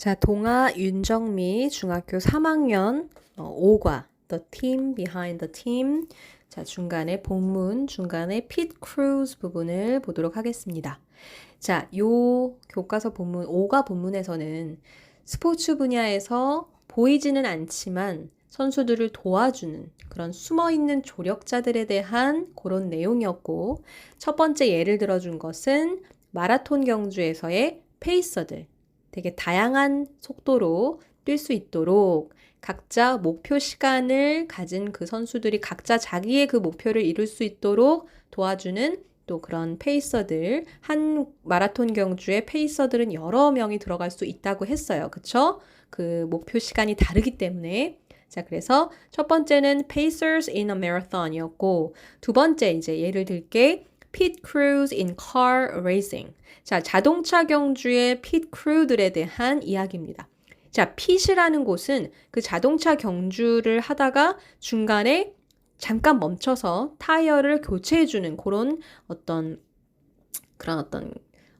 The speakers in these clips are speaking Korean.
자, 동아 윤정미 중학교 3학년 어, 5과 The Team Behind the Team. 자, 중간에 본문, 중간에 Pit Cruise 부분을 보도록 하겠습니다. 자, 요 교과서 본문 5과 본문에서는 스포츠 분야에서 보이지는 않지만 선수들을 도와주는 그런 숨어 있는 조력자들에 대한 그런 내용이었고, 첫 번째 예를 들어 준 것은 마라톤 경주에서의 페이서들, 되게 다양한 속도로 뛸 수 있도록 각자 목표 시간을 가진 그 선수들이 각자 자기의 그 목표를 이룰 수 있도록 도와주는 또 그런 페이서들 한 마라톤 경주에 페이서들은 여러 명이 들어갈 수 있다고 했어요. 그쵸? 그 목표 시간이 다르기 때문에 자, 그래서 첫 번째는 Pacers in a Marathon이었고 두 번째 이제 예를 들게 pit crews in car racing. 자, 자동차 경주의 pit crew들에 대한 이야기입니다. 자, pit이라는 곳은 그 자동차 경주를 하다가 중간에 잠깐 멈춰서 타이어를 교체해주는 그런 어떤 그런 어떤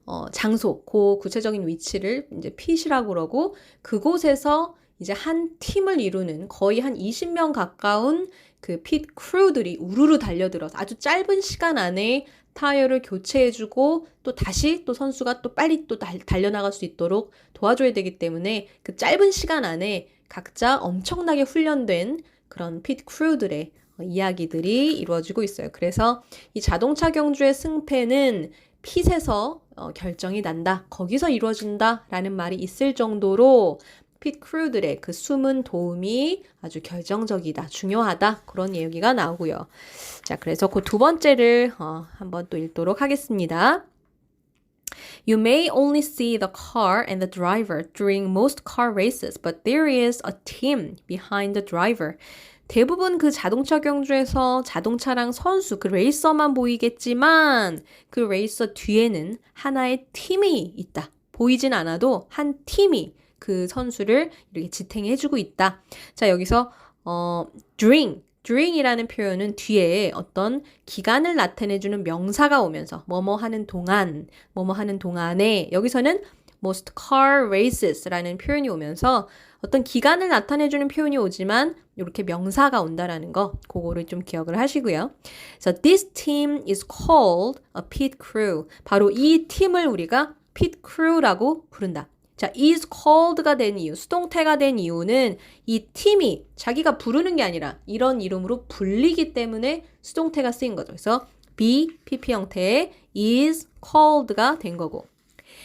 어, 장소, 그 구체적인 위치를 이제 pit이라고 그러고 그곳에서 이제 한 팀을 이루는 거의 한 20명 가까운 그 핏 크루들이 우르르 달려들어서 아주 짧은 시간 안에 타이어를 교체해주고 또 다시 또 선수가 또 빨리 또 달려나갈 수 있도록 도와줘야 되기 때문에 그 짧은 시간 안에 각자 엄청나게 훈련된 그런 핏 크루들의 이야기들이 이루어지고 있어요. 그래서 이 자동차 경주의 승패는 핏에서 어, 결정이 난다. 거기서 이루어진다라는 말이 있을 정도로 핏 크루들의 그 숨은 도움이 아주 결정적이다, 중요하다 그런 얘기가 나오고요. 자, 그래서 그 두 번째를 어, 한번 또 읽도록 하겠습니다. You may only see the car and the driver during most car races, but there is a team behind the driver. 대부분 그 자동차 경주에서 자동차랑 선수, 그 레이서만 보이겠지만 그 레이서 뒤에는 하나의 팀이 있다. 보이진 않아도 한 팀이 그 선수를 이렇게 지탱해주고 있다. 자, 여기서, 어, during, during이라는 표현은 뒤에 어떤 기간을 나타내주는 명사가 오면서 뭐뭐 하는 동안, 뭐뭐 하는 동안에 여기서는 most car races라는 표현이 오면서 어떤 기간을 나타내주는 표현이 오지만 이렇게 명사가 온다라는 거 그거를 좀 기억을 하시고요. So this team is called a pit crew. 바로 이 팀을 우리가 pit crew라고 부른다. 자, is called가 된 이유, 수동태가 된 이유는 이 팀이 자기가 부르는 게 아니라 이런 이름으로 불리기 때문에 수동태가 쓰인 거죠. 그래서 be, pp 형태의 is called가 된 거고.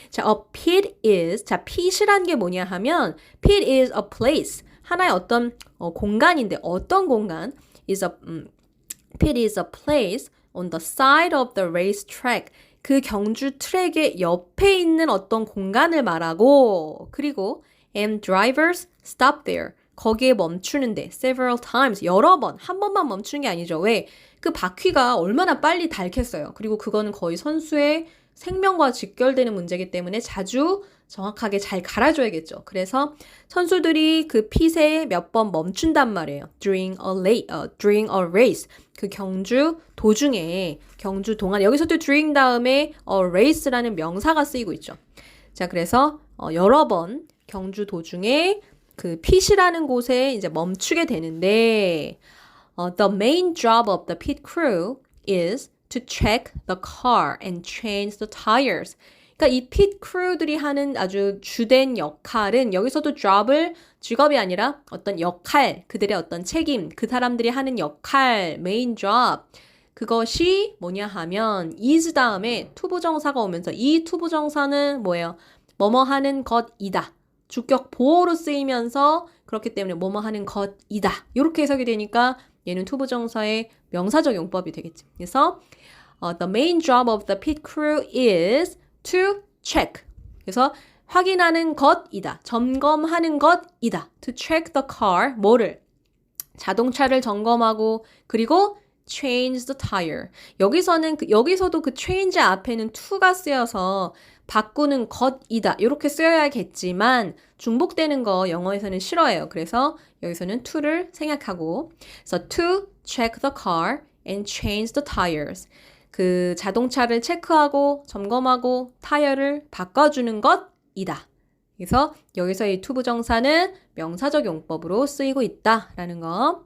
자, a pit is, 자, pit이란 게 뭐냐 하면 pit is a place. 하나의 어떤 어, 공간인데 어떤 공간? is a, 음, pit is a place on the side of the race track. 그 경주 트랙의 옆에 있는 어떤 공간을 말하고 그리고 and drivers stop there. 거기에 멈추는데 several times 여러 번 한 번만 멈추는 게 아니죠. 왜? 그 바퀴가 얼마나 빨리 닳겠어요. 그리고 그거는 거의 선수의 생명과 직결되는 문제이기 때문에 자주 정확하게 잘 갈아줘야겠죠. 그래서 선수들이 그 핏에 몇 번 멈춘단 말이에요. during a, late, uh, during a race. 그 경주 도중에 경주 동안 여기서도 during 다음에 a race라는 명사가 쓰이고 있죠. 자, 그래서 어, 여러 번 경주 도중에 그 핏이라는 곳에 이제 멈추게 되는데 어, the main job of the pit crew is to check the car and change the tires. 그러니까 이 핏 크루들이 하는 아주 주된 역할은 여기서도 job을 직업이 아니라 어떤 역할, 그들의 어떤 책임, 그 사람들이 하는 역할, 메인 job. 그것이 뭐냐 하면 is 다음에 투부정사가 오면서 이 투부정사는 뭐예요? 뭐뭐 하는 것이다. 주격 보호로 쓰이면서 그렇기 때문에 뭐뭐 하는 것이다. 이렇게 해석이 되니까 얘는 투부정사의 명사적 용법이 되겠지. 그래서 uh, the main job of the pit crew is to check. 그래서 확인하는 것이다. 점검하는 것이다. To check the car. 뭐를? 자동차를 점검하고 그리고 change the tire. 여기서는 그, 여기서도 그 change 앞에는 to가 쓰여서 바꾸는 것이다. 이렇게 쓰여야겠지만 중복되는 거 영어에서는 싫어해요. 그래서 여기서는 to를 생략하고 그래서 to check the car and change the tires. 그 자동차를 체크하고 점검하고 타이어를 바꿔주는 것이다. 그래서 여기서 이 투부정사는 명사적 용법으로 쓰이고 있다라는 거.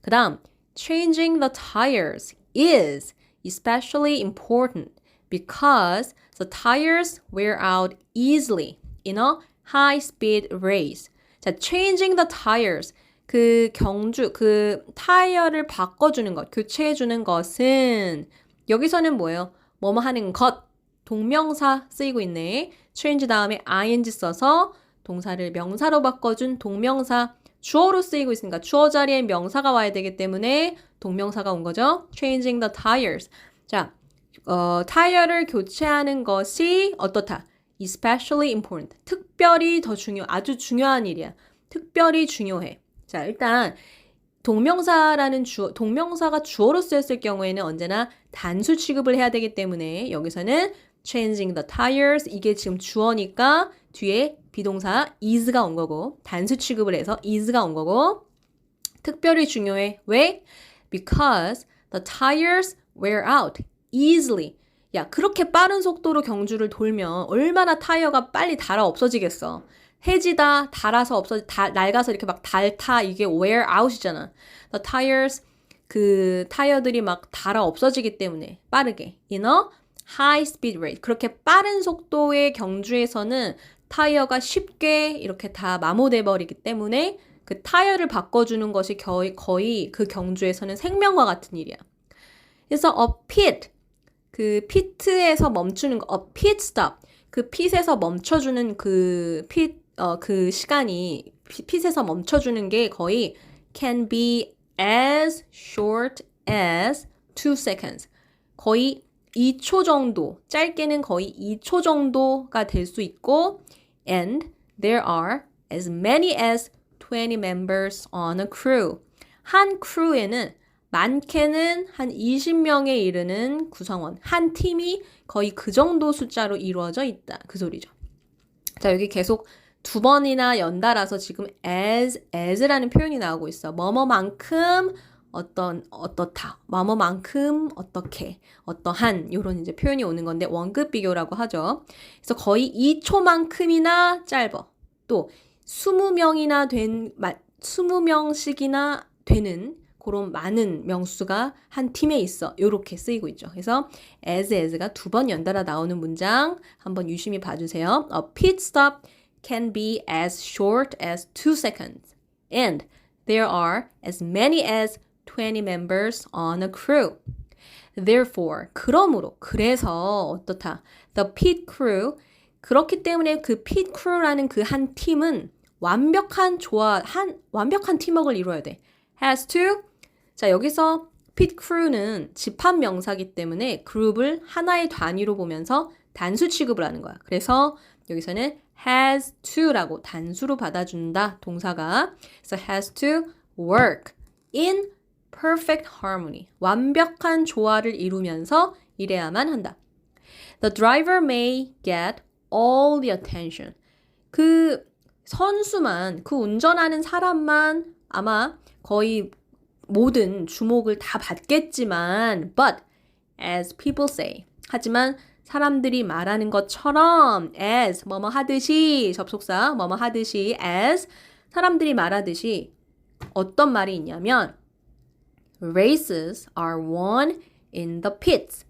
그 다음, changing the tires is especially important because the tires wear out easily in a high-speed race. 자, changing the tires. 그 경주, 그 타이어를 바꿔주는 것, 교체해주는 것은 여기서는 뭐예요? 뭐뭐 하는 것, 동명사 쓰이고 있네. change 다음에 ing 써서 동사를 명사로 바꿔준 동명사 주어로 쓰이고 있으니까 주어 자리에 명사가 와야 되기 때문에 동명사가 온 거죠. changing the tires. 자, 어, 타이어를 교체하는 것이 어떻다? especially important. 특별히 더 중요, 아주 중요한 일이야. 특별히 중요해. 자, 일단 동명사라는 주 동명사가 주어로 쓰였을 경우에는 언제나 단수 취급을 해야 되기 때문에 여기서는 changing the tires 이게 지금 주어니까 뒤에 비동사 is가 온 거고 단수 취급을 해서 is가 온 거고 특별히 중요해. 왜? Because the tires wear out easily. 야, 그렇게 빠른 속도로 경주를 돌면 얼마나 타이어가 빨리 닳아 없어지겠어. 해지다, 닳아서 없어, 다, 낡아서 이렇게 막 닳다, 이게 wear out이잖아. The tires, 그 타이어들이 막 닳아 없어지기 때문에 빠르게. A high speed race. 그렇게 빠른 속도의 경주에서는 타이어가 쉽게 이렇게 다 마모돼 버리기 때문에 그 타이어를 바꿔주는 것이 거의, 거의 그 경주에서는 생명과 같은 일이야. 그래서 a pit, 그 피트에서 멈추는 거, a pit stop. 그 핏에서 멈춰주는 그 핏, 어, 그 시간이 핏에서 멈춰주는 게 거의 can be as short as 2 seconds. 거의 2초 정도, 짧게는 거의 2초 정도가 될 수 있고, and there are as many as 20 members on a crew. 한 크루에는 많게는 한 20명에 이르는 구성원, 한 팀이 거의 그 정도 숫자로 이루어져 있다. 그 소리죠. 자, 여기 계속 두 번이나 연달아서 지금 as, as라는 표현이 나오고 있어. 뭐뭐만큼 어떤 어떻다, 뭐뭐만큼 어떻게, 어떠한 이런 이제 표현이 오는 건데 원급 비교라고 하죠. 그래서 거의 2초만큼이나 짧어. 또 20명이나 된 20명씩이나 되는 그런 많은 명수가 한 팀에 있어. 이렇게 쓰이고 있죠. 그래서 as as가 두 번 연달아 나오는 문장 한번 유심히 봐주세요. A pit stop can be as short as 2 seconds. And there are as many as 20 members on a crew. Therefore, 그러므로, 그래서 어떻다. The pit crew. 그렇기 때문에 그 pit crew라는 그 한 팀은 완벽한 조화, 한, 완벽한 팀워크를 이루어야 돼. has to. 자, 여기서 pit crew는 집합 명사기 때문에 그룹을 하나의 단위로 보면서 단수 취급을 하는 거야. 그래서 여기서는 has to라고 단수로 받아준다. 동사가. 그래서 has to work in perfect harmony. 완벽한 조화를 이루면서 일해야만 한다. The driver may get all the attention. 그 선수만, 그 운전하는 사람만 아마 거의 모든 주목을 다 받겠지만, but as people say. 하지만 사람들이 말하는 것처럼 as 뭐뭐 하듯이 접속사 뭐뭐 하듯이 as 사람들이 말하듯이 어떤 말이 있냐면 races are won in the pits.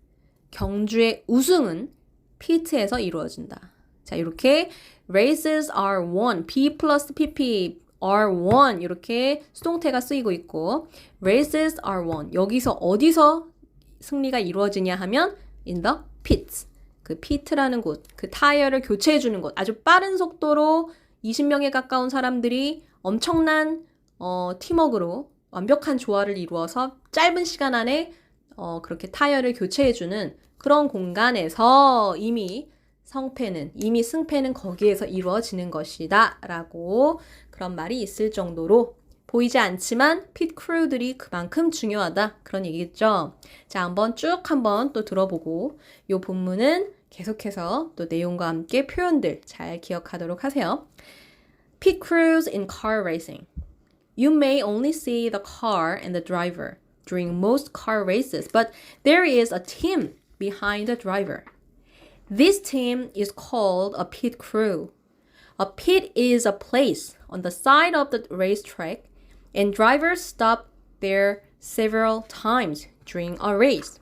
경주의 우승은 피트에서 이루어진다. 자, 이렇게 races are won, p 플러스 pp are won 이렇게 수동태가 쓰이고 있고 races are won 여기서 어디서 승리가 이루어지냐 하면 in the pits 그 피트라는 곳, 그 타이어를 교체해 주는 곳 아주 빠른 속도로 20명에 가까운 사람들이 엄청난 어, 팀워크로 완벽한 조화를 이루어서 짧은 시간 안에 어, 그렇게 타이어를 교체해 주는 그런 공간에서 이미 성패는, 이미 승패는 거기에서 이루어지는 것이다. 라고 그런 말이 있을 정도로 보이지 않지만 핏 크루들이 그만큼 중요하다. 그런 얘기겠죠. 자, 한번 쭉 한번 또 들어보고 이 본문은 계속해서 또 내용과 함께 표현들 잘 기억하도록 하세요. Pit crews in car racing. You may only see the car and the driver during most car races, but there is a team behind the driver. This team is called a pit crew. A pit is a place on the side of the racetrack, and drivers stop there several times during a race.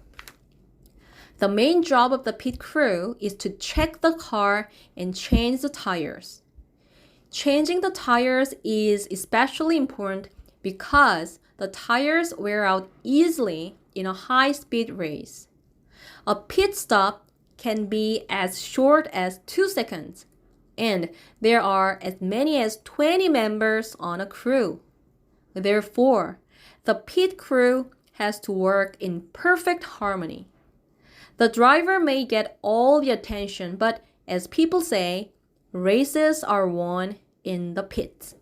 The main job of the pit crew is to check the car and change the tires. Changing the tires is especially important because the tires wear out easily in a high speed race. A pit stop can be as short as 2 seconds, and there are as many as 20 members on a crew. Therefore, the pit crew has to work in perfect harmony. The driver may get all the attention, but as people say, races are won in the pits.